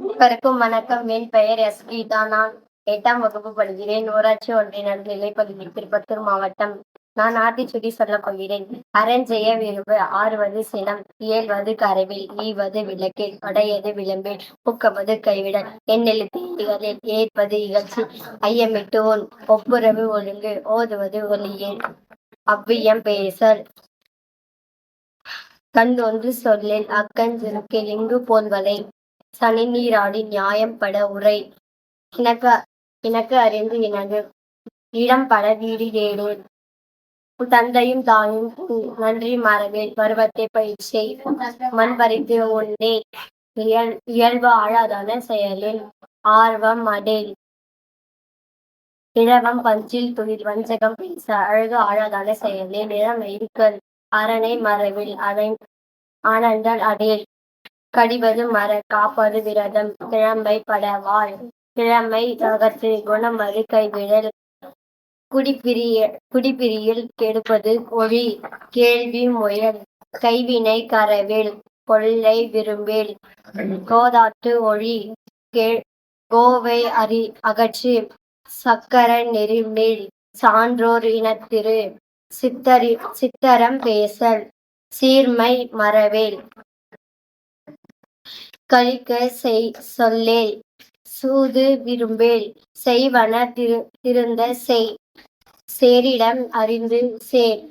வணக்கம் வணக்கம். என் பெயர் எஸ் கீதா நான் எட்டாம் வகுப்பு படிக்கிறேன். ஊராட்சி ஒன்றிய நடந்த நிலைப்பகுதி திருப்பத்தூர் மாவட்டம். நான் ஆத்திச்சுடி சொல்லப் போகிறேன். அறஞ்செய்ய விரும்பு ஆறுவது சினம் இயல்வது கரைவில் ஈவது விளக்கில் அடையது விளம்பில் ஊக்கமது கைவிட எண்ணெழுத்து இகழில் ஏற்பது இகழ்ச்சி ஐயமிட்டு உன் ஒப்புரவு ஒழுங்கு ஓதுவது ஒளியே அவ்வியம் பேசல் கண் ஒன்று சொல்லில் அக்கன் இங்கு போல்வலை சனி நீராடி நியாயம் பட உரை. இணக்க இணக்க அறிந்து இணங்கு. இடம் பட வீடு ஏடு தந்தையும் தாயும் நன்றி மரபில் பருவத்தை பயிற்சி மண் பறித்து உன்னே இயல் இயல்பு ஆழாதான செயலில் ஆர்வம் அடேல். இழவம் பஞ்சில் துயில் வஞ்சகம் பேச அழகு ஆழாதான செயலில் நிறம் இருக்கல் அரணை மறைவில் அவன் ஆனந்தல் அடேல் கடிவது மர காப்பது விரதம் கிழம்பை பட வாழ் கிழமை அகற்று அது கைவிடல் குடிப்பிரிய குடிப்பிரியில் கெடுப்பது ஒளி கேள்வி முயல் கைவினை கரவேல் கொள்ளை விரும்பேல் கோதாட்டு ஒளி கே கோவை அறி அகற்றி சக்கர நெறிமேல் சான்றோர் இனத்திரு சித்தரி சித்தரம் பேசல் சீர்மை மறவேல் கழிக்க செய் சொல்லேல் சூது விரும்பேல் செய்வன திரு திருந்த செய். சேரிடம் அறிந்து சேர்.